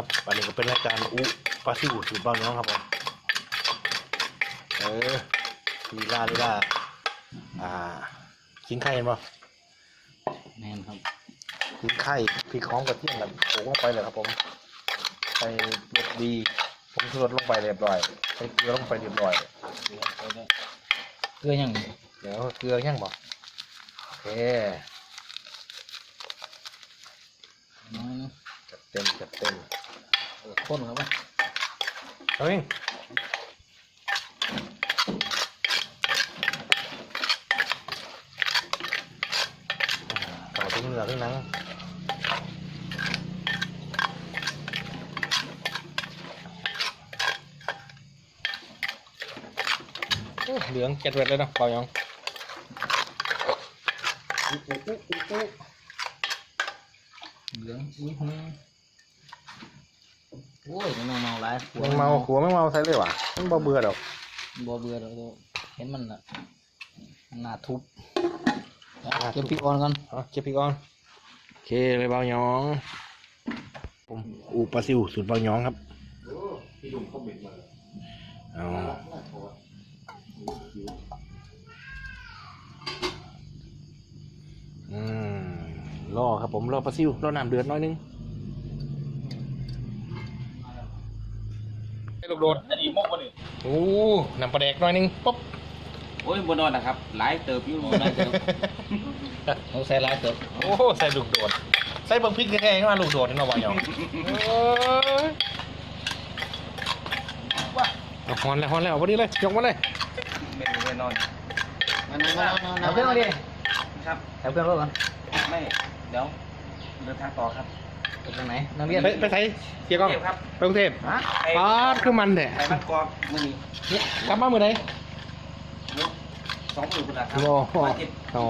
ครับอันนี้ก็เป็นรายการอุปลาซิวสูตรบางน้องครับผมเออลีลาลีลาอ่ากินไข่เห็นป่ะแม่นครับกินไข่พริกหอมกระเทียมแบบโขลกลงไปเลยครับผมใส่รสดีผมชูรสลงไปเรียบร้อยใส่เกลือลงไปเรียบร้อยเกลือไปด้วยเกลือยังเดี๋ยวเกลือยังบอกโอเคน้อยนะจัดเต็มจัดเต็มเออ ข้นครับว่าเอาเองต่อถึงเนื้อถึงหนังโอ้เหลืองเจ็ดเวทเลยเนาะเปล่ายังเหลืองอุ้ยหืม โอ้ยมันเมาหลายหัวมันเมาหัวไม่เมาใส่เลยวะมันบ่เบื่อดอกบ่เบื่อแล้วเห็นมันอะหน้าทุบเก็บพริกอ่อนกันเอาเก็บพริกอ่อนโอเคเลยเบาหยองผมอูปลาซิวสูตรเบาหยองครับเอาอืมรอครับผมรอปลาซิวรอน้ำเดือดหน้อยนึงให้ ลูกโดดอันนี้มกบ่นี่โอ้น้ำปลาแดกหน้อยนึงปุ๊บโอ้ยบ่นอนนะครับหลายเติบอยู่หลายเติบเขาใส่หลายเติบโอ้ใส่ลูกโดดใส่เบังพริกแค่ๆมาลูกโดดนี่เนาะบ่หยองโอ้ยเอาฮอนแล้วฮอนแล้วเอาพอดีเลยยกมาเลยไม่รู้ไม่นอนมานั่งมานั่งเอาเครื่องมาดิครับเอาเครื่องรถก่อนไม่เดี๋ยวเดินทางต่อครับ ไปทางไหนนักเรียน ไปไปใส่เสียกล้องเทพครับ ไปกรุงเทพฮะไปปาดคือมันแท้ไปบ้านกอกมื้อนี้เนี่ยกลับมาเมื่อไหร่สองหมื่นคนละครัโอ้วันอาทิตย์อ๋อ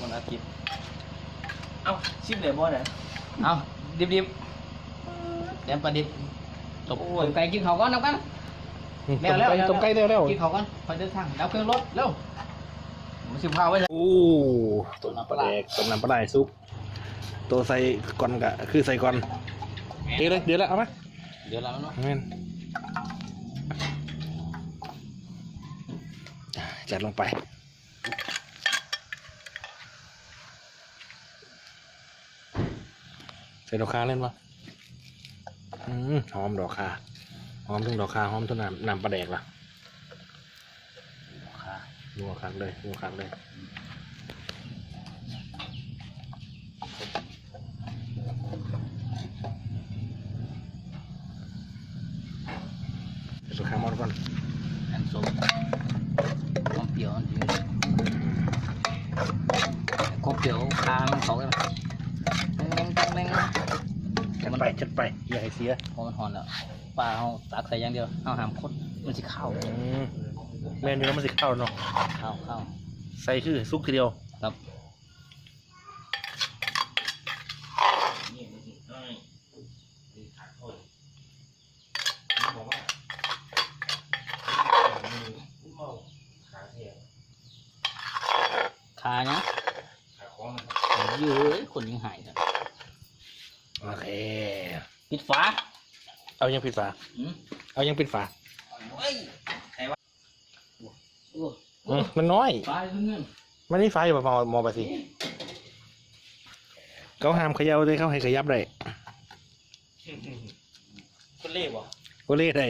วันอาทิตย์เอ้าชิมเลยบ่เนี่ยเอาดิบดิบๆแดมปลาดิบตบตบไก่กินเขาวก่อนนับกันต้มไก่ต้มไก่เร็วเร็วกินเขาวก่อนพอเดินทางดับเครื่องรถเร็วมันสิบข้าวไว้เลย โอ้ต้มน้ำปลาแดกต้มน้ำปลาไหลซุป ตัวใส่ก่อนกะคือใส่ก่อนเดี๋ยวเลยเดี๋ยวแล้วเอาไหมเดี๋ยวเราเนาะแม่นจัดลงไปใส่ดอกคาเล่นปะอืมหอมดอกคาหอมทั้งดอกคาหอมทั้งน้ำน้ำปลาแดกล่ะนัวคักเลยนัวคักเลย ส่ดอกคาหมดก่อนอันส้มความเปรี้ยวอันนี้ความเปรี้ยวคามันเขากันแม่งแม่งแม่งจัดไปจัดไปอย่าให้เสียพอมันหอนแล้วปลาเขาตักใส่อย่างเดียวเอาหามข้นมันสิเข้าอืมแม่นอยู่แล้วมันสิเข้าเนาะเข้าเข้าใส่คือซุกทีเดียวครับ ขาเนาะเยอะคนยังหายเลยโอเคปิดฝาเอายังปิดฝาอืมเอายังปิดฝาเฮ้ยใครวะโอ้อืมมันน้อยฝาเงินมันนี่ไฟอยู่มอมอไปสิเขาห้ามเขย่าเลยเขาให้ขยับได้คนเล่บ่ก็เล่ได้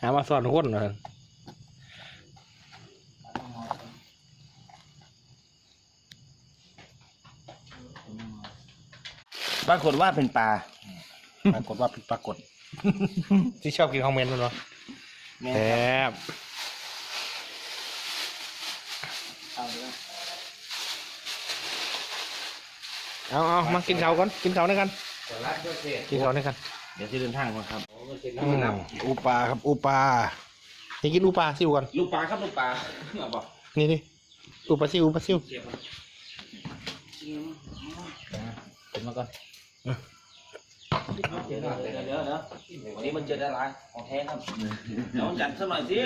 หามาสอนคนเหรอ ปรากฏว่าเป็นปลาปรากฏว่าผิดปรากฏ ที่ชอบกินคอมเมนต์มันเนาะแม่แซ่บเอาเลยเอาเอามากินข้าวก่อนกินข้าวด้วยกันเดี๋ยวรัดด้วยเศษกินข้าวด้วยกันเดี๋ยวจะเดินทางก่อนครับอืมอูปลาครับอูปลาอยากกินอูปลาซิวก่อนลูกปลาครับลูกปลาเอาบ่นี่ดิอูปลาซิวอูปลาซิว เสียบขึ้น มาก่อนเดี๋ยวเดี๋ยวเดี๋ยวเดี๋ยววันนี้มันเจอดาราของแท้ครับเดี๋ยวจัดสักหน่อยสิ